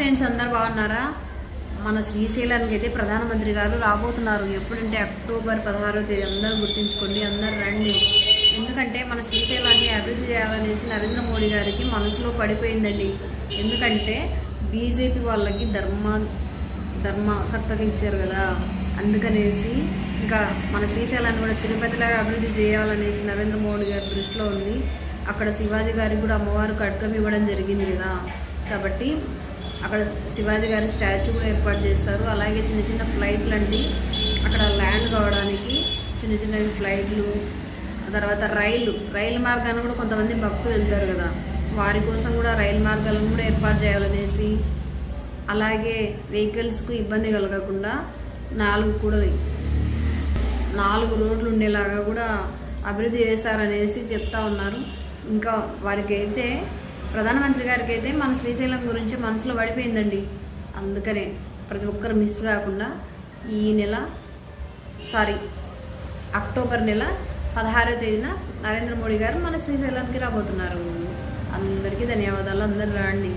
Friends అందరు బాగున్నారా? మన శ్రీశైలానికి అయితే ప్రధానమంత్రి గారు రాబోతున్నారు. ఎప్పుడంటే అక్టోబర్ పదహారో తేదీ అందరూ గుర్తుంచుకోండి అందరు రండి. ఎందుకంటే మన శ్రీశైలాన్ని అభివృద్ధి చేయాలనేసి నరేంద్ర మోడీ గారికి మనసులో పడిపోయిందండి. ఎందుకంటే బీజేపీ వాళ్ళకి ధర్మ ధర్మకర్తలు ఇచ్చారు కదా. అందుకనేసి ఇంకా మన శ్రీశైలాన్ని కూడా తిరుపతిలాగా అభివృద్ధి చేయాలనేసి నరేంద్ర మోడీ గారి దృష్టిలో ఉంది. అక్కడ శివాజీ గారికి కూడా అమ్మవారు కట్కం ఇవ్వడం జరిగింది కదా. కాబట్టి అక్కడ శివాజీ గారి స్టాచ్యూ కూడా ఏర్పాటు చేస్తారు. అలాగే చిన్న చిన్న ఫ్లైట్లు అండి. అక్కడ ల్యాండ్ కావడానికి చిన్న చిన్న ఫ్లైట్లు తర్వాత రైలు. రైలు మార్గాన్ని కూడా కొంతమంది భక్తులు వెళ్తారు కదా. వారి కోసం కూడా రైలు మార్గాలను కూడా ఏర్పాటు చేయాలనేసి అలాగే వెహికల్స్కు ఇబ్బంది కలగకుండా నాలుగు కూడా నాలుగు రోడ్లు ఉండేలాగా కూడా అభివృద్ధి చేశారనేసి చెప్తా ఉన్నారు. ఇంకా వారికైతే ప్రధానమంత్రి గారికి అయితే మన శ్రీశైలం గురించి మనసులో పడిపోయిందండి. అందుకనే ప్రతి ఒక్కరు మిస్ కాకుండా ఈ నెల సారీ అక్టోబర్ నెల పదహారో తేదీన నరేంద్ర మోడీ గారు మన శ్రీశైలానికి రాబోతున్నారు. అందరికీ ధన్యవాదాలు. అందరు రండి.